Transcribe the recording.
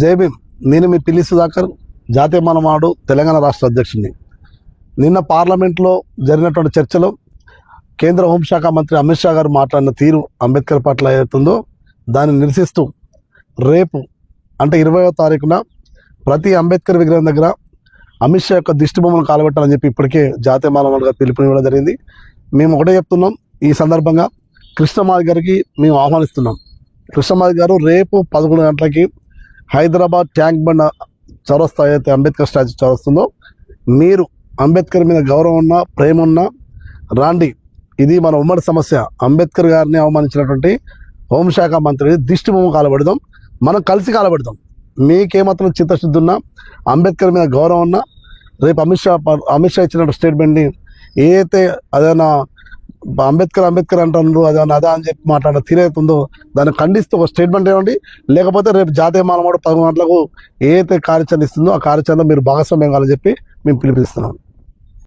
జై భీమ్. నేను మీ పిల్లి సుధాకర్ జాతీయ మనమాడు తెలంగాణ రాష్ట్ర అధ్యక్షుడిని. నిన్న పార్లమెంట్లో జరిగినటువంటి చర్చలో కేంద్ర హోంశాఖ మంత్రి అమిత్ షా గారు మాట్లాడిన తీరు అంబేద్కర్ పట్ల ఏదైతుందో దాన్ని నిరసిస్తూ రేపు అంటే ఇరవయో తారీఖున ప్రతి అంబేద్కర్ విగ్రహం దగ్గర అమిత్ షా యొక్క దిష్టిబొమ్మను కాలబెట్టాలని చెప్పి ఇప్పటికే జాతీయ మానవులుగా పిలుపునివ్వడం జరిగింది. మేము ఒకటే చెప్తున్నాం ఈ సందర్భంగా కృష్ణమాది గారికి మేము ఆహ్వానిస్తున్నాం. కృష్ణమాది గారు రేపు పదకొండు గంటలకి హైదరాబాద్ ట్యాంక్ బండ్ చౌరస్తా అయితే అంబేద్కర్ స్టాచ్యూ చౌరస్తుందో మీరు అంబేద్కర్ మీద గౌరవం ఉన్నా ప్రేమ ఉన్నా రాండి. ఇది మన ఉమ్మడి సమస్య. అంబేద్కర్ గారిని అవమానించినటువంటి హోంశాఖ మంత్రి దిష్టి బొమ్మ కాలబెడదాం. మనం కలిసి కాలబెడదాం. మీకేమాత్రం చిత్తశుద్ధి ఉన్నా అంబేద్కర్ మీద గౌరవం ఉన్నా రేపు అమిత్ షా అమిత్ షా ఇచ్చిన స్టేట్మెంట్ని ఏ అయితే అంబేద్కర్ అంబేద్కర్ అంటున్నారు అది అదా అని చెప్పి మాట్లాడే తీరైతుందో దాన్ని ఖండిస్తూ ఒక స్టేట్మెంట్ ఇవ్వండి. లేకపోతే రేపు జాతీయ మానవాడు పదకొండు గంటలకు ఏ అయితే కార్యాచరణ ఇస్తుందో ఆ కార్యాచరణలో మీరు భాగస్వామ్యం కావాలని చెప్పి మేము పిలిపిస్తున్నాం